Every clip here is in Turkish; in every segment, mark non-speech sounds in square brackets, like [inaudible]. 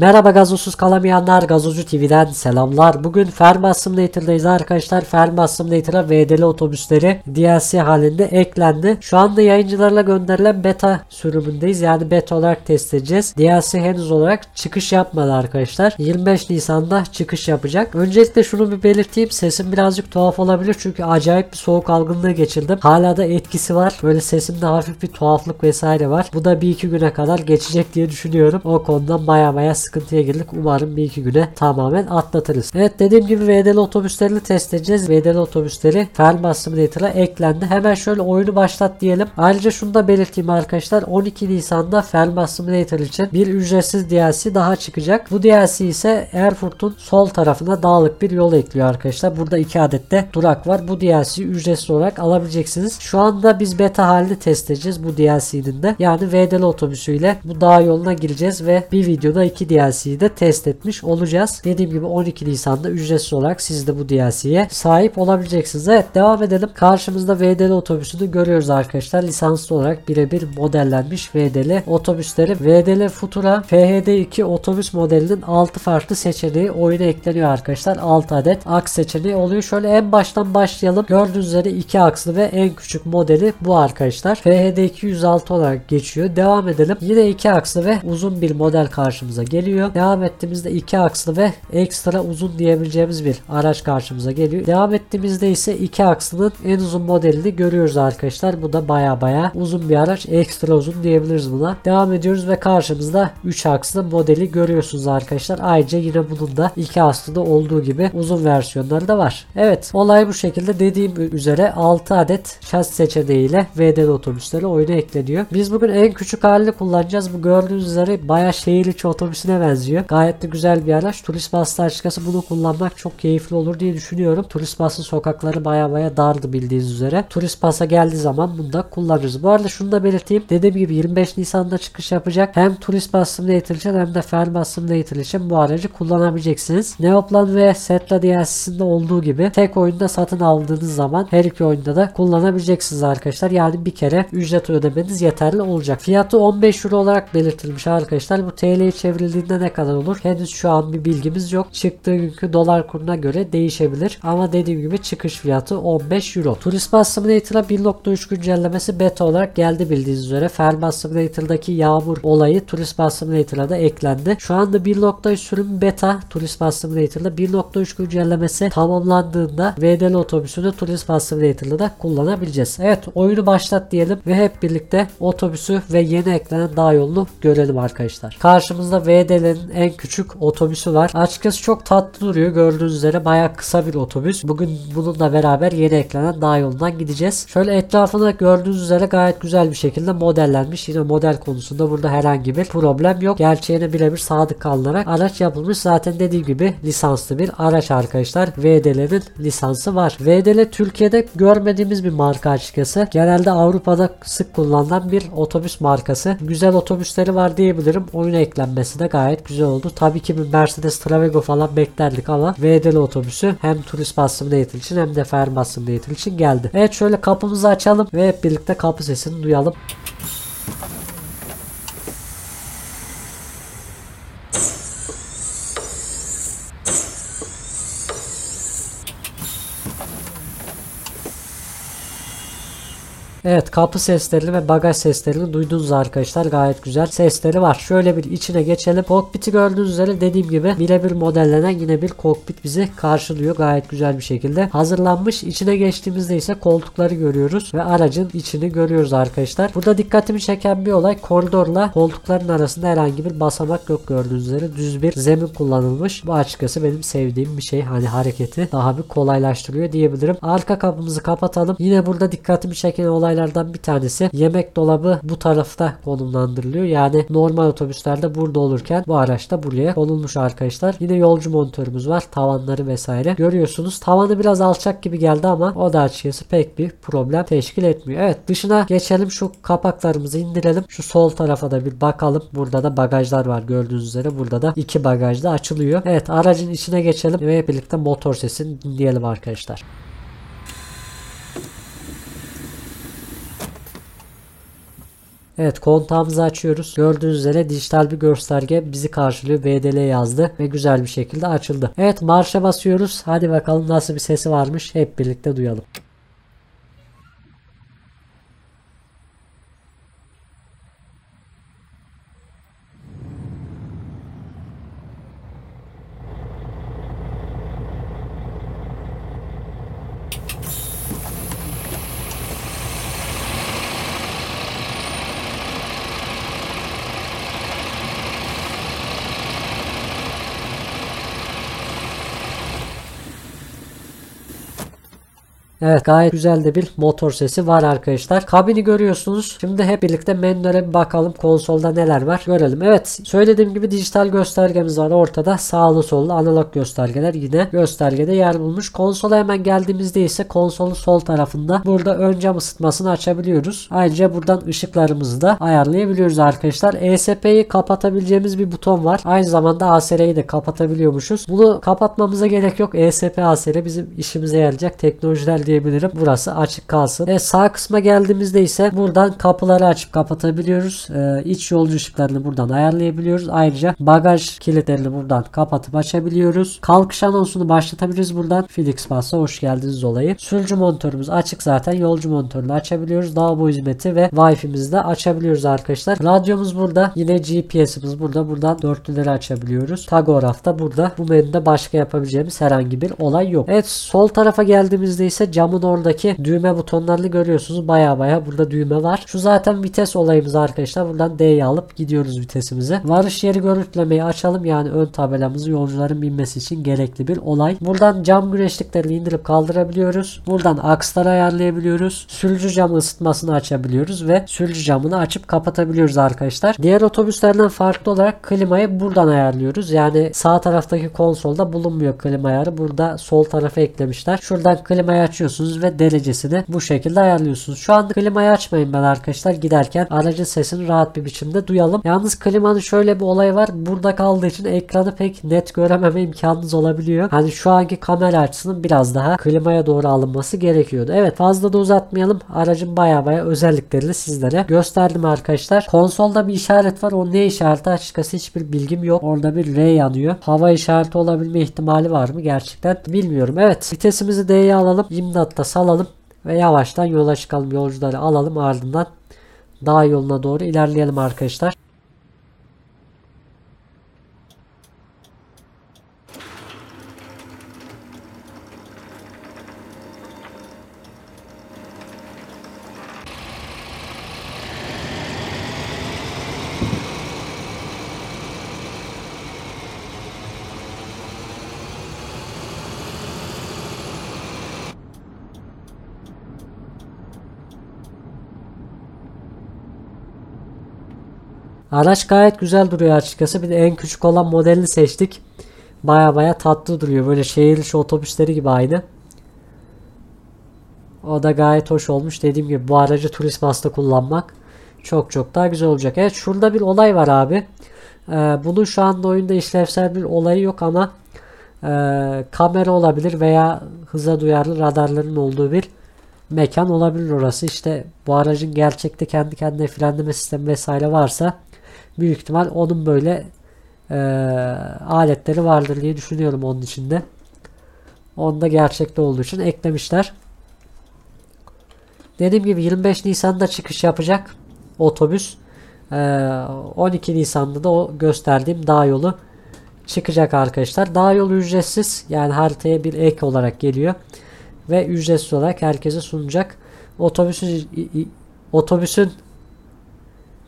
Merhaba gazozsuz kalamayanlar Gazozu TV'den selamlar. Bugün Ferma Simulator'dayız arkadaşlar. Ferma Simulator'a VDL otobüsleri DLC halinde eklendi. Şu anda yayıncılarla gönderilen beta sürümündeyiz. Yani beta olarak test edeceğiz. DLC henüz olarak çıkış yapmadı arkadaşlar. 25 Nisan'da çıkış yapacak. Öncelikle şunu bir belirteyim. Sesim birazcık tuhaf olabilir çünkü acayip bir soğuk algınlığı geçirdim. Hala da etkisi var. Böyle sesimde hafif bir tuhaflık vesaire var. Bu da bir iki güne kadar geçecek diye düşünüyorum. O konudan baya baya sıkıntıya girdik. Umarım bir iki güne tamamen atlatırız. Evet dediğim gibi VDL otobüslerini test edeceğiz. VDL otobüsleri Ferma Simulator'a eklendi. Hemen şöyle oyunu başlat diyelim. Ayrıca şunu da belirteyim arkadaşlar. 12 Nisan'da Ferma Simulator için bir ücretsiz DLC daha çıkacak. Bu DLC ise Erfurt'un sol tarafına dağlık bir yol ekliyor arkadaşlar. Burada iki adet de durak var. Bu DLC'yi ücretsiz olarak alabileceksiniz. Şu anda biz beta halinde test edeceğiz bu DLC'nin de. Yani VDL otobüsüyle bu dağ yoluna gireceğiz ve bir videoda iki DLC'yi de test etmiş olacağız. Dediğim gibi 12 Nisan'da ücretsiz olarak siz de bu DLC'ye sahip olabileceksiniz. Evet devam edelim. Karşımızda VDL otobüsünü görüyoruz arkadaşlar. Lisanslı olarak birebir modellenmiş VDL otobüsleri. VDL Futura FHD2 otobüs modelinin 6 farklı seçeneği oyuna ekleniyor arkadaşlar. 6 adet aks seçeneği oluyor. Şöyle en baştan başlayalım. Gördüğünüz üzere 2 akslı ve en küçük modeli bu arkadaşlar. FHD2 106 olarak geçiyor. Devam edelim. Yine 2 akslı ve uzun bir model karşımıza geliyor. Devam ettiğimizde 2 akslı ve ekstra uzun diyebileceğimiz bir araç karşımıza geliyor. Devam ettiğimizde ise 2 akslının en uzun modelini görüyoruz arkadaşlar. Bu da baya baya uzun bir araç. Ekstra uzun diyebiliriz buna. Devam ediyoruz ve karşımızda 3 akslı modeli görüyorsunuz arkadaşlar. Ayrıca yine bunun da 2 akslıda olduğu gibi uzun versiyonları da var. Evet olay bu şekilde dediğim üzere 6 adet şasi seçeneğiyle VDL otobüsleri oyuna ekleniyor. Biz bugün en küçük halini kullanacağız. Bu gördüğünüz üzere baya şehir içi otobüsüne benziyor. Gayet de güzel bir araç. Turist baslı açıkçası bunu kullanmak çok keyifli olur diye düşünüyorum. Turist baslı sokakları baya baya dardı bildiğiniz üzere. Turist basa geldiği zaman bunu da kullanırız. Bu arada şunu da belirteyim. Dediğim gibi 25 Nisan'da çıkış yapacak. Hem turist basımda için hem de fer basımda için bu aracı kullanabileceksiniz. Neoplan ve Setla DLC'sinde olduğu gibi tek oyunda satın aldığınız zaman her iki oyunda da kullanabileceksiniz arkadaşlar. Yani bir kere ücret ödemeniz yeterli olacak. Fiyatı 15 euro olarak belirtilmiş arkadaşlar. Bu TL'ye çevrildiğinde ne kadar olur? Henüz şu an bir bilgimiz yok. Çıktığı günkü dolar kuruna göre değişebilir. Ama dediğim gibi çıkış fiyatı 15 euro. Turist Bus Simulator'a 1.3 güncellemesi beta olarak geldi bildiğiniz üzere. Fairbass Simulator'daki yağmur olayı Turist Bus Simulator'a da eklendi. Şu anda 1.3 sürüm beta Turist Bus Simulator'da 1.3 güncellemesi tamamlandığında VDL otobüsünü Turist Bus Simulator'da da kullanabileceğiz. Evet oyunu başlat diyelim ve hep birlikte otobüsü ve yeni eklenen dağ yolunu görelim arkadaşlar. Karşımızda VDL'nin en küçük otobüsü var. Açıkçası çok tatlı duruyor. Gördüğünüz üzere bayağı kısa bir otobüs. Bugün bununla beraber yeni eklenen dağ yolundan gideceğiz. Şöyle etrafını gördüğünüz üzere gayet güzel bir şekilde modellenmiş. Yine model konusunda burada herhangi bir problem yok. Gerçeğine birebir sadık kalınarak araç yapılmış. Zaten dediğim gibi lisanslı bir araç arkadaşlar. VDL'nin lisansı var. VDL Türkiye'de görmediğimiz bir marka açıkçası. Genelde Avrupa'da sık kullanılan bir otobüs markası. Güzel otobüsleri var diyebilirim. Oyuna eklenmesi de gayet güzel oldu. Tabii ki bir Mercedes Travego falan beklerdik ama VDL otobüsü hem turist basımı eğitim için hem de fer basımı eğitim için geldi. Evet şöyle kapımızı açalım ve hep birlikte kapı sesini duyalım. Evet kapı seslerini ve bagaj seslerini duydunuz arkadaşlar. Gayet güzel sesleri var. Şöyle bir içine geçelim. Kokpiti gördüğünüz üzere dediğim gibi birebir modellenen yine bir kokpit bizi karşılıyor. Gayet güzel bir şekilde hazırlanmış. İçine geçtiğimizde ise koltukları görüyoruz ve aracın içini görüyoruz arkadaşlar. Burada dikkatimi çeken bir olay koridorla koltukların arasında herhangi bir basamak yok gördüğünüz üzere. Düz bir zemin kullanılmış. Bu açıkçası benim sevdiğim bir şey. Hani hareketi daha bir kolaylaştırıyor diyebilirim. Arka kapımızı kapatalım. Yine burada dikkatimi çeken olay olaylardan bir tanesi yemek dolabı bu tarafta konumlandırılıyor. Yani normal otobüslerde burada olurken bu araçta buraya konulmuş arkadaşlar. Yine yolcu monitörümüz var. Tavanları vesaire. Görüyorsunuz tavanı biraz alçak gibi geldi ama o da açıkçası pek bir problem teşkil etmiyor. Evet dışına geçelim şu kapaklarımızı indirelim. Şu sol tarafa da bir bakalım. Burada da bagajlar var gördüğünüz üzere. Burada da iki bagaj da açılıyor. Evet aracın içine geçelim ve birlikte motor sesini dinleyelim arkadaşlar. Evet kontağımızı açıyoruz. Gördüğünüz üzere dijital bir gösterge bizi karşılıyor. BDL yazdı ve güzel bir şekilde açıldı. Evet marşa basıyoruz. Hadi bakalım nasıl bir sesi varmış. Hep birlikte duyalım. Evet gayet güzel de bir motor sesi var arkadaşlar. Kabini görüyorsunuz. Şimdi hep birlikte menülere bir bakalım konsolda neler var görelim. Evet söylediğim gibi dijital göstergemiz var ortada. Sağlı sollu analog göstergeler yine göstergede yer bulmuş. Konsola hemen geldiğimizde ise konsolun sol tarafında burada ön cam ısıtmasını açabiliyoruz. Ayrıca buradan ışıklarımızı da ayarlayabiliyoruz arkadaşlar. ESP'yi kapatabileceğimiz bir buton var. Aynı zamanda ASR'yi de kapatabiliyormuşuz. Bunu kapatmamıza gerek yok. ESP ASR bizim işimize yarayacak teknolojiler diyebilirim. Burası açık kalsın. E, sağ kısma geldiğimizde ise buradan kapıları açıp kapatabiliyoruz. E, iç yolcu ışıklarını buradan ayarlayabiliyoruz. Ayrıca bagaj kilitlerini buradan kapatıp açabiliyoruz. Kalkış anonsunu başlatabiliriz buradan. Felix Pass'a hoş geldiniz olayı. Sürücü monitörümüz açık zaten. Yolcu monitörünü açabiliyoruz. Lavabo hizmeti ve Wi-Fi'mizi de açabiliyoruz arkadaşlar. Radyomuz burada. Yine GPS'imiz burada. Buradan dörtlüleri açabiliyoruz. Tagograf da burada. Bu menüde başka yapabileceğimiz herhangi bir olay yok. Evet sol tarafa geldiğimizde ise camın oradaki düğme butonlarını görüyorsunuz. Baya baya burada düğme var. Şu zaten vites olayımız arkadaşlar. Buradan D'yi alıp gidiyoruz vitesimizi. Varış yeri görüntülemeyi açalım. Yani ön tabelamızı yolcuların binmesi için gerekli bir olay. Buradan cam güneşliklerini indirip kaldırabiliyoruz. Buradan aksları ayarlayabiliyoruz. Sürücü camı ısıtmasını açabiliyoruz ve sürücü camını açıp kapatabiliyoruz arkadaşlar. Diğer otobüslerden farklı olarak klimayı buradan ayarlıyoruz. Yani sağ taraftaki konsolda bulunmuyor klima ayarı. Burada sol tarafa eklemişler. Şuradan klimayı açıyorsunuz ve derecesini bu şekilde ayarlıyorsunuz. Şu anda klimayı açmayın ben arkadaşlar. Giderken aracın sesini rahat bir biçimde duyalım. Yalnız klimanın şöyle bir olayı var. Burada kaldığı için ekranı pek net görememe imkanınız olabiliyor. Hani şu anki kamera açısının biraz daha klimaya doğru alınması gerekiyordu. Evet fazla da uzatmayalım. Aracın baya baya özelliklerini sizlere gösterdim arkadaşlar. Konsolda bir işaret var. O ne işareti açıkçası hiçbir bilgim yok. Orada bir R yanıyor. Hava işareti olabilme ihtimali var mı? Gerçekten bilmiyorum. Evet vitesimizi D'ye alalım. İmdatta salalım ve yavaştan yola çıkalım. Yolcuları alalım ardından dağ yoluna doğru ilerleyelim arkadaşlar. Araç gayet güzel duruyor açıkçası. Bir de en küçük olan modelini seçtik. Baya baya tatlı duruyor. Böyle şehir içi otobüsleri gibi aynı. O da gayet hoş olmuş. Dediğim gibi bu aracı turist basta kullanmak çok çok daha güzel olacak. Evet şurada bir olay var abi. Ee, bunun şu anda oyunda işlevsel bir olayı yok ama e, kamera olabilir veya hıza duyarlı radarların olduğu bir mekan olabilir orası. İşte bu aracın gerçekte kendi kendine frenleme sistemi vesaire varsa büyük ihtimal onun böyle e, aletleri vardır diye düşünüyorum onun içinde. Onda gerçekte olduğu için eklemişler. Dediğim gibi 25 Nisan'da çıkış yapacak otobüs. E, 12 Nisan'da da o gösterdiğim dağ yolu çıkacak arkadaşlar. Dağ yolu ücretsiz. Yani haritaya bir ek olarak geliyor. Ve ücretsiz olarak herkese sunacak. Otobüsün otobüsün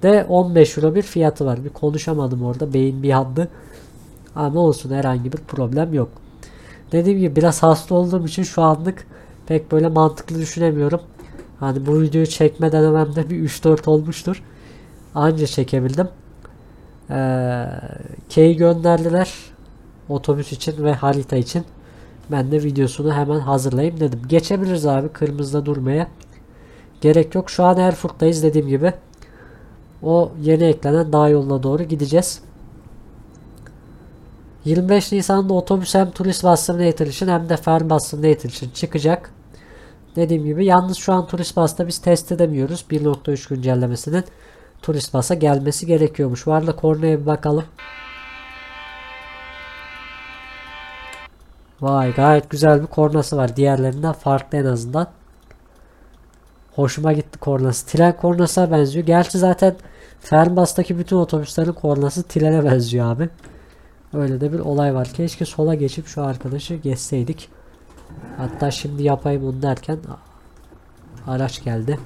de 15 euro bir fiyatı var. Bir konuşamadım orada. Beyin bir yandı. Ama olsun herhangi bir problem yok. Dediğim gibi biraz hasta olduğum için şu anlık pek böyle mantıklı düşünemiyorum. Hani bu videoyu çekme denememde bir 3-4 olmuştur. Anca çekebildim. Ee, K'yi gönderdiler. Otobüs için ve harita için. Ben de videosunu hemen hazırlayayım dedim. Geçebiliriz abi kırmızıda durmaya. Gerek yok. Şu an Erfurt'tayız dediğim gibi. O yeni eklenen dağ yoluna doğru gideceğiz. 25 Nisan'da otobüs hem turist Simulator için hem de Fernbus Simulator için çıkacak. Dediğim gibi yalnız şu an turist basta biz test edemiyoruz 1.3 güncellemesinin. turist basa gelmesi gerekiyormuş. Var da kornaya bir bakalım. Vay gayet güzel bir kornası var. Diğerlerinden farklı en azından. Hoşuma gitti kornası. Tren kornasına benziyor. Gerçi zaten Fernbus'taki bütün otobüslerin kornası trene [laughs] benziyor abi. Öyle de bir olay var. Keşke sola geçip şu arkadaşı geçseydik. Hatta şimdi yapayım onu derken araç geldi.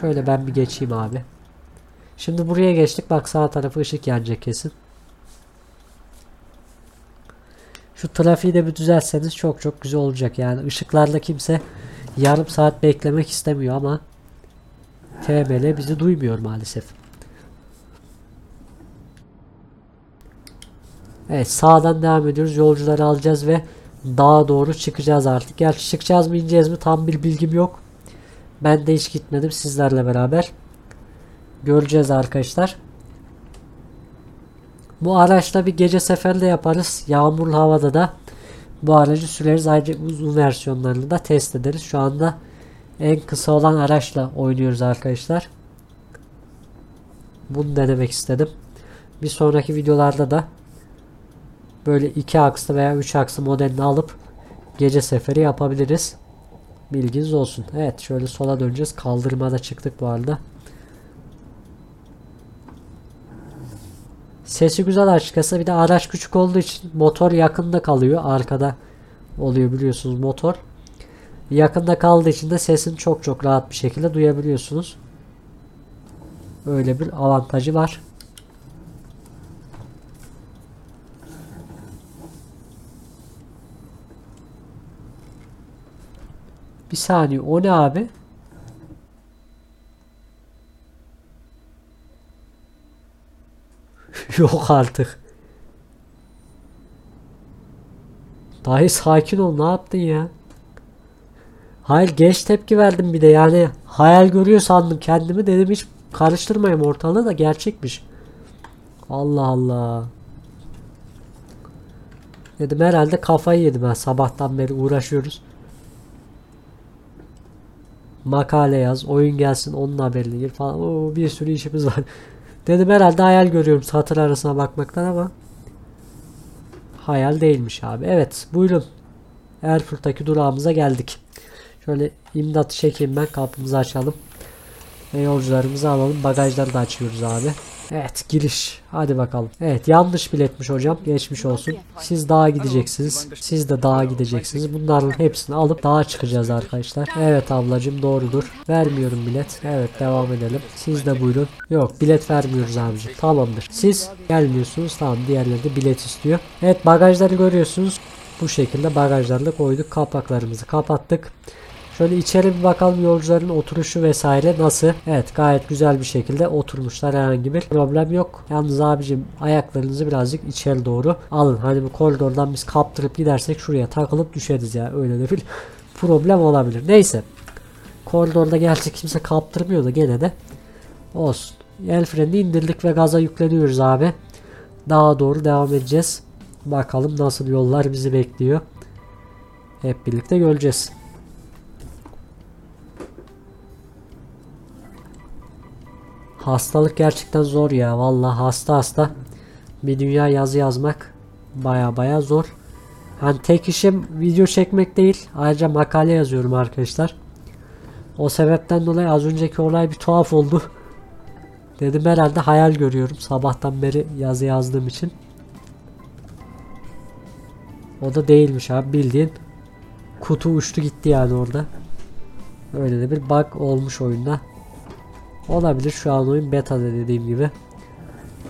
Şöyle ben bir geçeyim abi. Şimdi buraya geçtik. Bak sağ tarafı ışık yanacak kesin. Şu trafiği de bir düzelseniz çok çok güzel olacak. Yani ışıklarda kimse yarım saat beklemek istemiyor ama TML bizi duymuyor maalesef. Evet sağdan devam ediyoruz. Yolcuları alacağız ve dağa doğru çıkacağız artık. Gerçi çıkacağız mı ineceğiz mi tam bir bilgim yok. Ben de hiç gitmedim sizlerle beraber. Göreceğiz arkadaşlar. Bu araçla bir gece seferi de yaparız. Yağmurlu havada da bu aracı süreriz. Ayrıca uzun versiyonlarını da test ederiz. Şu anda en kısa olan araçla oynuyoruz arkadaşlar. Bunu denemek istedim. Bir sonraki videolarda da böyle iki akslı veya üç akslı modelini alıp gece seferi yapabiliriz. Bilginiz olsun. Evet şöyle sola döneceğiz. Kaldırmada çıktık bu arada. Sesi güzel açıkçası. Bir de araç küçük olduğu için motor yakında kalıyor. Arkada oluyor biliyorsunuz motor. Yakında kaldığı için de sesini çok çok rahat bir şekilde duyabiliyorsunuz. Öyle bir avantajı var. Bir saniye o ne abi? Yok artık. Dahi sakin ol ne yaptın ya? Hayır geç tepki verdim bir de yani hayal görüyor sandım kendimi dedim hiç karıştırmayayım ortalığı da gerçekmiş. Allah Allah. Dedim herhalde kafayı yedim ben sabahtan beri uğraşıyoruz. Makale yaz, oyun gelsin onun haberini gir falan. Oo, bir sürü işimiz var. Dedim herhalde hayal görüyorum satır arasına bakmaktan ama hayal değilmiş abi. Evet buyurun. Erfurt'taki durağımıza geldik. Şöyle imdatı çekeyim ben kapımızı açalım. Ve yolcularımızı alalım. Bagajları da açıyoruz abi. Evet giriş. Hadi bakalım. Evet yanlış biletmiş hocam. Geçmiş olsun. Siz dağa gideceksiniz. Siz de dağa gideceksiniz. Bunların hepsini alıp dağa çıkacağız arkadaşlar. Evet ablacım doğrudur. Vermiyorum bilet. Evet devam edelim. Siz de buyurun. Yok bilet vermiyoruz abicim. Tamamdır. Siz gelmiyorsunuz. Tamam diğerleri de bilet istiyor. Evet bagajları görüyorsunuz. Bu şekilde bagajlarla koyduk. Kapaklarımızı kapattık. Şöyle içeri bir bakalım yolcuların oturuşu vesaire nasıl? Evet gayet güzel bir şekilde oturmuşlar herhangi bir problem yok. Yalnız abicim ayaklarınızı birazcık içeri doğru alın. Hani bu koridordan biz kaptırıp gidersek şuraya takılıp düşeriz ya öyle de bir [laughs] problem olabilir. Neyse. Koridorda gerçi kimse kaptırmıyor da gene de olsun. El freni indirdik ve gaza yükleniyoruz abi. Daha doğru devam edeceğiz. Bakalım nasıl yollar bizi bekliyor. Hep birlikte göreceğiz. Hastalık gerçekten zor ya. Vallahi hasta hasta bir dünya yazı yazmak baya baya zor. Hani tek işim video çekmek değil. Ayrıca makale yazıyorum arkadaşlar. O sebepten dolayı az önceki olay bir tuhaf oldu. Dedim herhalde hayal görüyorum sabahtan beri yazı yazdığım için. O da değilmiş abi bildiğin kutu uçtu gitti yani orada. Öyle de bir bug olmuş oyunda. Olabilir şu an oyun beta'da dediğim gibi.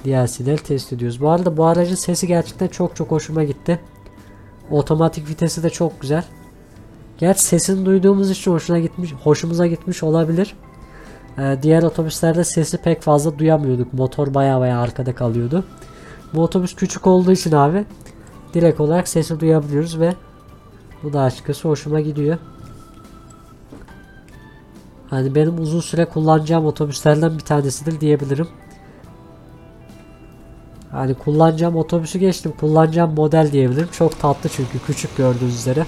DLC'leri test ediyoruz. Bu arada bu aracın sesi gerçekten çok çok hoşuma gitti. Otomatik vitesi de çok güzel. Gerçi sesini duyduğumuz için hoşuna gitmiş, hoşumuza gitmiş olabilir. Ee, diğer otobüslerde sesi pek fazla duyamıyorduk. Motor baya baya arkada kalıyordu. Bu otobüs küçük olduğu için abi direkt olarak sesi duyabiliyoruz ve bu da açıkçası hoşuma gidiyor. Hani benim uzun süre kullanacağım otobüslerden bir tanesidir diyebilirim. Hani kullanacağım otobüsü geçtim. Kullanacağım model diyebilirim. Çok tatlı çünkü küçük gördüğünüz üzere.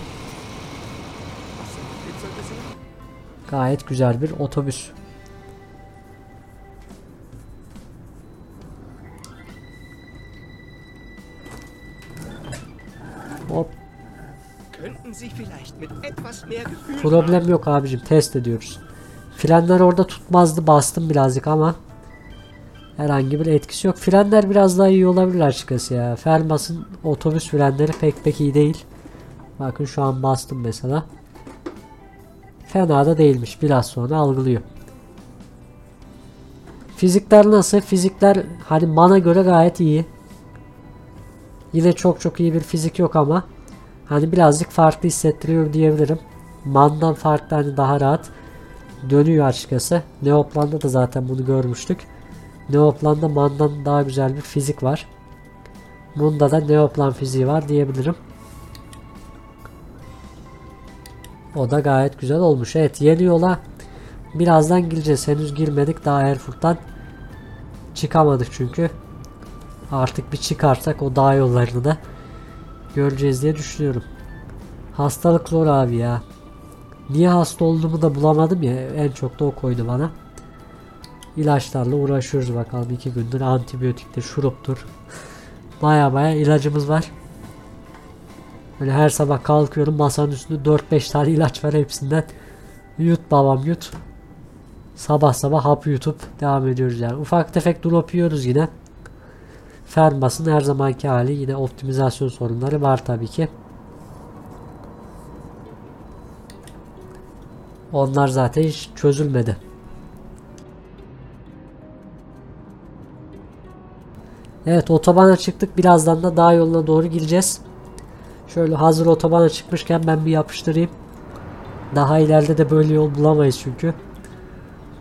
Gayet güzel bir otobüs. Hop. Problem yok abicim test ediyoruz. Frenler orada tutmazdı bastım birazcık ama herhangi bir etkisi yok. Frenler biraz daha iyi olabilir açıkçası ya. Fermas'ın otobüs frenleri pek pek iyi değil. Bakın şu an bastım mesela. Fena da değilmiş. Biraz sonra algılıyor. Fizikler nasıl? Fizikler hani bana göre gayet iyi. Yine çok çok iyi bir fizik yok ama hani birazcık farklı hissettiriyor diyebilirim. Man'dan farklı hani daha rahat dönüyor açıkçası. Neoplan'da da zaten bunu görmüştük. Neoplan'da Man'dan daha güzel bir fizik var. Bunda da Neoplan fiziği var diyebilirim. O da gayet güzel olmuş. Evet yeni yola birazdan gireceğiz. Henüz girmedik daha Erfurt'tan. Çıkamadık çünkü. Artık bir çıkarsak o dağ yollarını da göreceğiz diye düşünüyorum. Hastalık zor abi ya. Niye hasta olduğumu da bulamadım ya. En çok da o koydu bana. İlaçlarla uğraşıyoruz bakalım iki gündür. Antibiyotiktir, şuruptur. [laughs] Baya baya ilacımız var. Böyle her sabah kalkıyorum masanın üstünde 4-5 tane ilaç var hepsinden. Yut babam yut. Sabah sabah hap yutup devam ediyoruz yani. Ufak tefek drop yiyoruz yine. Fermas'ın her zamanki hali yine optimizasyon sorunları var tabii ki. Onlar zaten hiç çözülmedi. Evet otobana çıktık. Birazdan da dağ yoluna doğru gireceğiz. Şöyle hazır otobana çıkmışken ben bir yapıştırayım. Daha ileride de böyle yol bulamayız çünkü.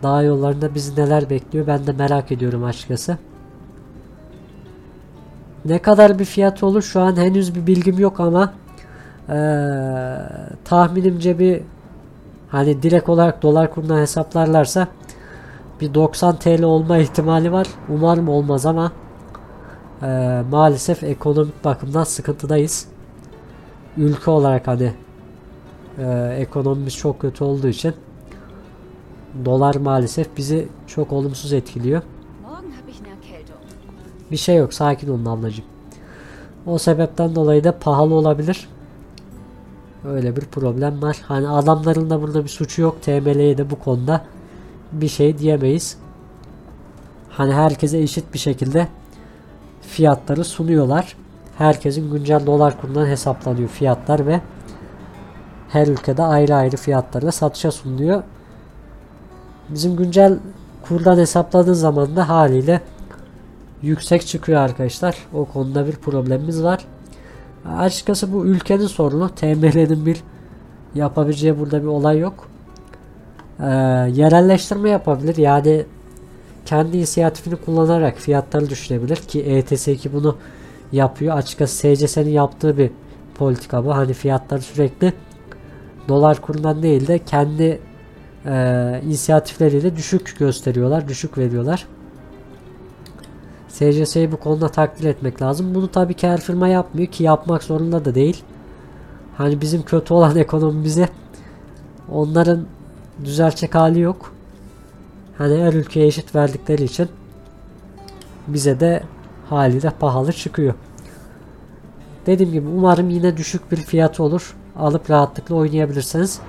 Dağ yollarında bizi neler bekliyor ben de merak ediyorum açıkçası. Ne kadar bir fiyat olur şu an henüz bir bilgim yok ama eee, tahminimce bir hani direkt olarak dolar kuruna hesaplarlarsa bir 90 TL olma ihtimali var. Umarım olmaz ama eee, maalesef ekonomik bakımdan sıkıntıdayız. Ülke olarak hani eee, ekonomimiz çok kötü olduğu için dolar maalesef bizi çok olumsuz etkiliyor. Bir şey yok sakin olun ablacığım. O sebepten dolayı da pahalı olabilir. Öyle bir problem var. Hani adamların da burada bir suçu yok. TML'ye de bu konuda bir şey diyemeyiz. Hani herkese eşit bir şekilde fiyatları sunuyorlar. Herkesin güncel dolar kurundan hesaplanıyor fiyatlar ve her ülkede ayrı ayrı fiyatlarla satışa sunuluyor. Bizim güncel kurdan hesapladığı zaman da haliyle yüksek çıkıyor arkadaşlar. O konuda bir problemimiz var. Açıkçası bu ülkenin sorunu. TML'nin bir yapabileceği burada bir olay yok. Ee, yerelleştirme yapabilir. Yani kendi inisiyatifini kullanarak fiyatları düşürebilir ki ETS2 bunu yapıyor. Açıkçası SCS'nin yaptığı bir politika bu. Hani fiyatları sürekli dolar kurundan değil de kendi e, inisiyatifleriyle düşük gösteriyorlar, düşük veriyorlar. SCS'yi bu konuda takdir etmek lazım. Bunu tabii ki her firma yapmıyor ki yapmak zorunda da değil. Hani bizim kötü olan [laughs] ekonomimizi onların düzeltecek hali yok. Hani her ülkeye eşit verdikleri için bize de haliyle pahalı çıkıyor. Dediğim gibi umarım yine düşük bir fiyatı olur. Alıp rahatlıkla oynayabilirsiniz.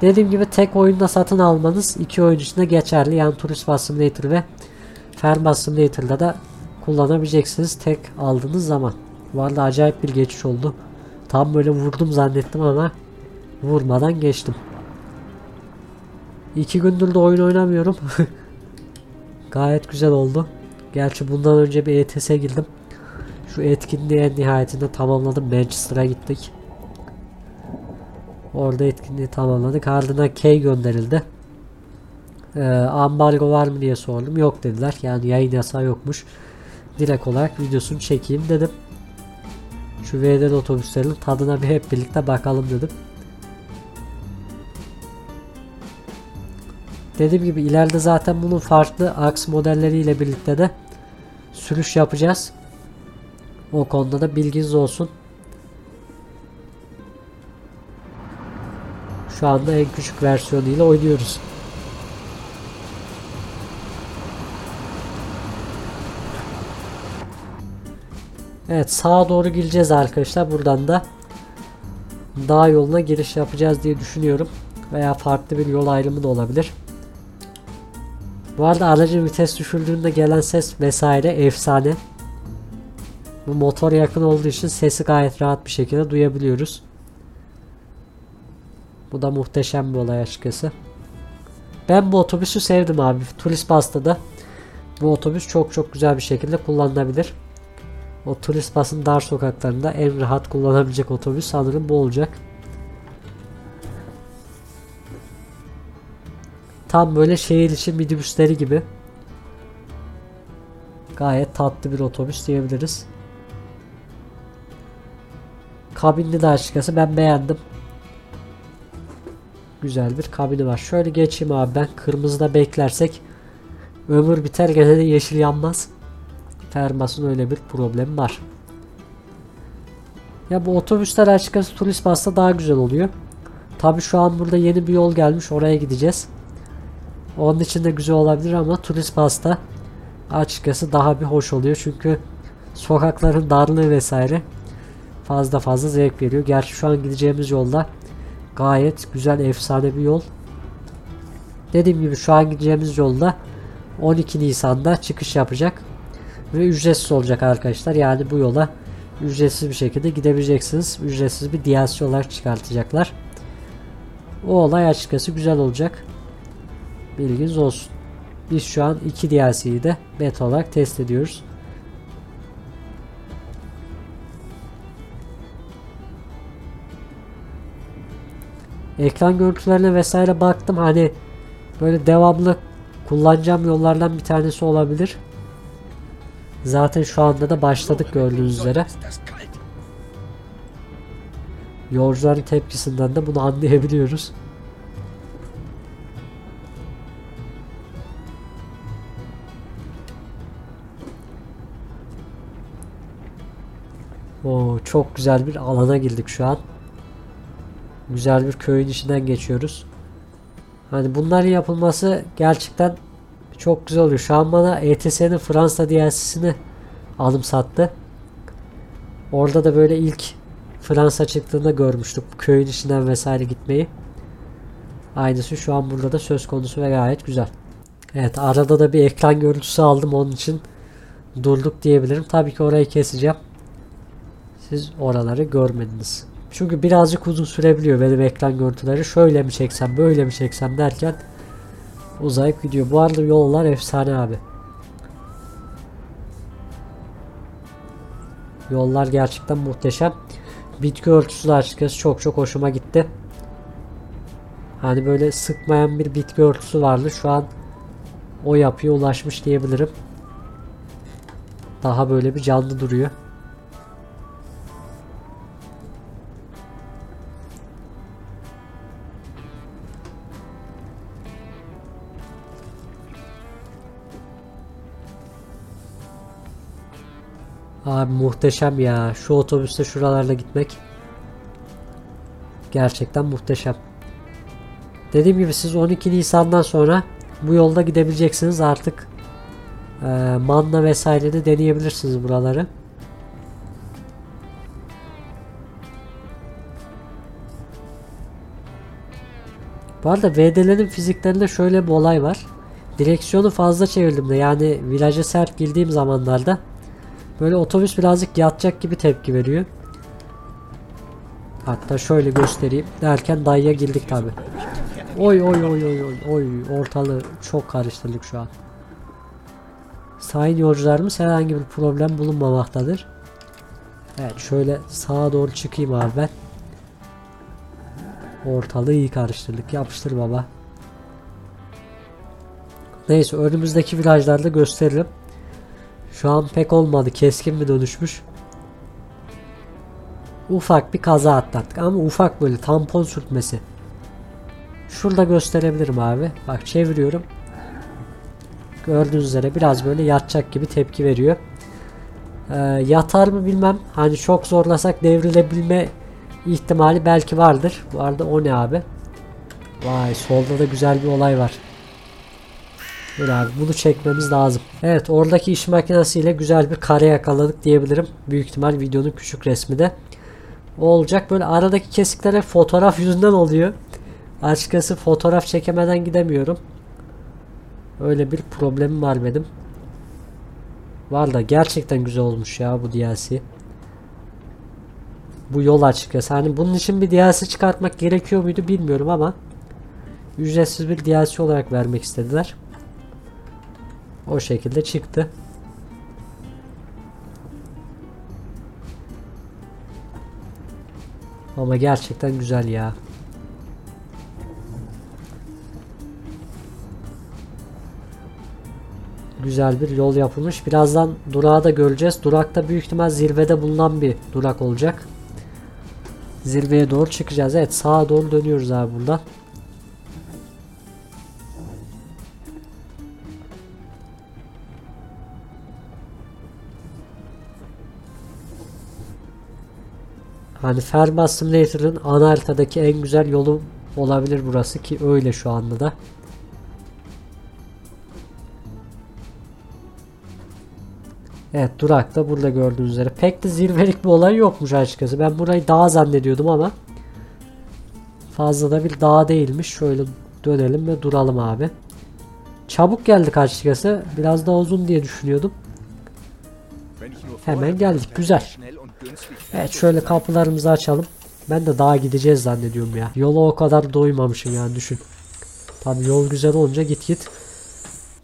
Dediğim gibi tek oyunda satın almanız iki oyun içinde geçerli. Yani Tourist Bus Simulator ve Farm Simulator'da da kullanabileceksiniz tek aldığınız zaman. Vallahi acayip bir geçiş oldu. Tam böyle vurdum zannettim ama vurmadan geçtim. İki gündür de oyun oynamıyorum. [laughs] Gayet güzel oldu. Gerçi bundan önce bir ETS'e girdim. Şu etkinliği en nihayetinde tamamladım. Manchester'a gittik. Orada etkinliği tamamladık. Ardından K gönderildi. Ee, ambargo var mı diye sordum. Yok dediler. Yani yayın yasağı yokmuş. Direkt olarak videosunu çekeyim dedim. Şu VDL otobüslerin tadına bir hep birlikte bakalım dedim. Dediğim gibi ileride zaten bunun farklı aks modelleriyle birlikte de sürüş yapacağız. O konuda da bilginiz olsun. Şu anda en küçük versiyonuyla oynuyoruz. Evet sağa doğru gideceğiz arkadaşlar. Buradan da dağ yoluna giriş yapacağız diye düşünüyorum. Veya farklı bir yol ayrımı da olabilir. Bu arada aracın vites düşürdüğünde gelen ses vesaire efsane. Bu motor yakın olduğu için sesi gayet rahat bir şekilde duyabiliyoruz. Bu da muhteşem bir olay açıkçası. Ben bu otobüsü sevdim abi. Turist Bus'ta da bu otobüs çok çok güzel bir şekilde kullanılabilir. O turist basın dar sokaklarında en rahat kullanabilecek otobüs sanırım bu olacak. Tam böyle şehir içi minibüsleri gibi. Gayet tatlı bir otobüs diyebiliriz. Kabinli de açıkçası ben beğendim. Güzel bir kabini var. Şöyle geçeyim abi ben. Kırmızıda beklersek ömür biter gene de yeşil yanmaz. Fermas'ın öyle bir problemi var. Ya bu otobüsler açıkçası turist basta daha güzel oluyor. Tabi şu an burada yeni bir yol gelmiş oraya gideceğiz. Onun için de güzel olabilir ama turist pasta açıkçası daha bir hoş oluyor çünkü sokakların darlığı vesaire fazla fazla zevk veriyor. Gerçi şu an gideceğimiz yolda gayet güzel efsane bir yol. Dediğim gibi şu an gideceğimiz yolda 12 Nisan'da çıkış yapacak ve ücretsiz olacak arkadaşlar. Yani bu yola ücretsiz bir şekilde gidebileceksiniz. Ücretsiz bir DLC olarak çıkartacaklar. O olay açıkçası güzel olacak. Bilginiz olsun. Biz şu an iki DLC'yi de beta olarak test ediyoruz. Ekran görüntülerine vesaire baktım hani böyle devamlı kullanacağım yollardan bir tanesi olabilir. Zaten şu anda da başladık gördüğünüz üzere. Yolcuların tepkisinden de bunu anlayabiliyoruz. Oo, çok güzel bir alana girdik şu an. Güzel bir köyün içinden geçiyoruz. Hani bunların yapılması gerçekten çok güzel oluyor. Şu an bana ETS'nin Fransa DLC'sini anımsattı. Orada da böyle ilk Fransa çıktığında görmüştük köyün içinden vesaire gitmeyi. Aynısı şu an burada da söz konusu ve gayet güzel. Evet arada da bir ekran görüntüsü aldım onun için durduk diyebilirim. Tabii ki orayı keseceğim. Siz oraları görmediniz. Çünkü birazcık uzun sürebiliyor benim ekran görüntüleri. Şöyle mi çeksem böyle mi çeksem derken uzayıp gidiyor. Bu arada yollar efsane abi. Yollar gerçekten muhteşem. Bitki örtüsü de açıkçası çok çok hoşuma gitti. Hani böyle sıkmayan bir bitki örtüsü vardı. Şu an o yapıya ulaşmış diyebilirim. Daha böyle bir canlı duruyor. Abi muhteşem ya. Şu otobüste şuralarla gitmek. Gerçekten muhteşem. Dediğim gibi siz 12 Nisan'dan sonra bu yolda gidebileceksiniz artık. E, Manna vesaire de deneyebilirsiniz buraları. Bu arada VD'lerin fiziklerinde şöyle bir olay var. Direksiyonu fazla çevirdiğimde yani viraja sert girdiğim zamanlarda Böyle otobüs birazcık yatacak gibi tepki veriyor. Hatta şöyle göstereyim derken dayıya girdik tabi. Oy oy oy oy oy oy ortalığı çok karıştırdık şu an. Sayın yolcularımız herhangi bir problem bulunmamaktadır. Evet şöyle sağa doğru çıkayım abi ben. Ortalığı iyi karıştırdık. Yapıştır baba. Neyse önümüzdeki virajlarda gösteririm. Şu an pek olmadı. Keskin bir dönüşmüş. Ufak bir kaza atlattık ama ufak böyle tampon sürtmesi. Şurada gösterebilirim abi. Bak çeviriyorum. Gördüğünüz üzere biraz böyle yatacak gibi tepki veriyor. Ee, yatar mı bilmem. Hani çok zorlasak devrilebilme ihtimali belki vardır. Bu arada o ne abi? Vay solda da güzel bir olay var. Dur bunu çekmemiz lazım. Evet oradaki iş makinesiyle güzel bir kare yakaladık diyebilirim. Büyük ihtimal videonun küçük resmi de olacak. Böyle aradaki kesikler fotoğraf yüzünden oluyor. Açıkçası fotoğraf çekemeden gidemiyorum. Öyle bir problemim var benim. Var da gerçekten güzel olmuş ya bu DLC. Bu yol açıkçası. Hani bunun için bir DLC çıkartmak gerekiyor muydu bilmiyorum ama ücretsiz bir DLC olarak vermek istediler. O şekilde çıktı. Ama gerçekten güzel ya. Güzel bir yol yapılmış. Birazdan durağı da göreceğiz. Durakta büyük ihtimal zirvede bulunan bir durak olacak. Zirveye doğru çıkacağız. Evet sağa doğru dönüyoruz abi buradan. Hani Farmers Simulator'ın ana haritadaki en güzel yolu olabilir burası ki öyle şu anda da. Evet durak da burada gördüğünüz üzere. Pek de zirvelik bir olay yokmuş açıkçası. Ben burayı dağ zannediyordum ama fazla da bir dağ değilmiş. Şöyle dönelim ve duralım abi. Çabuk geldik açıkçası. Biraz daha uzun diye düşünüyordum. Hemen geldik. Güzel. Evet şöyle kapılarımızı açalım. Ben de daha gideceğiz zannediyorum ya. Yola o kadar doymamışım yani düşün. Tabi yol güzel olunca git git.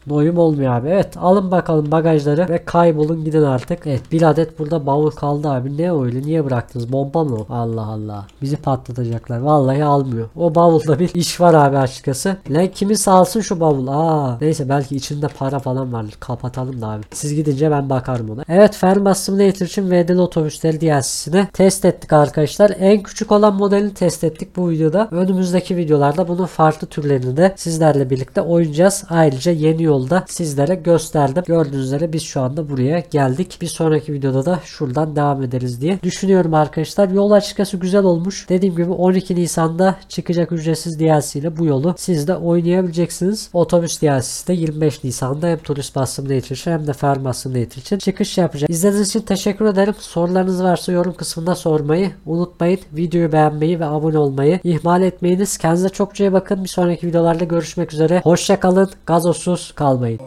Doyum olmuyor abi. Evet alın bakalım bagajları ve kaybolun gidin artık. Evet bir adet burada bavul kaldı abi. Ne öyle niye bıraktınız? Bomba mı? Allah Allah. Bizi patlatacaklar. Vallahi almıyor. O bavulda bir iş var abi açıkçası. Lan kimi salsın şu bavul? Aa. Neyse belki içinde para falan vardır. Kapatalım da abi. Siz gidince ben bakarım ona. Evet Farmers Simulator için VD'li otobüsleri DLC'sini test ettik arkadaşlar. En küçük olan modelini test ettik bu videoda. Önümüzdeki videolarda bunun farklı türlerini de sizlerle birlikte oynayacağız. Ayrıca yeni yolda sizlere gösterdim. Gördüğünüz üzere biz şu anda buraya geldik. Bir sonraki videoda da şuradan devam ederiz diye düşünüyorum arkadaşlar. Yol açıkçası güzel olmuş. Dediğim gibi 12 Nisan'da çıkacak ücretsiz DLC ile bu yolu siz de oynayabileceksiniz. Otobüs DLC'si de 25 Nisan'da hem Turist Simulator için hem de Farm Simulator için çıkış yapacak. İzlediğiniz için teşekkür ederim. Sorularınız varsa yorum kısmında sormayı unutmayın. Videoyu beğenmeyi ve abone olmayı ihmal etmeyiniz. Kendinize çok iyi bakın. Bir sonraki videolarda görüşmek üzere. Hoşçakalın. Gazosuz kalmayın.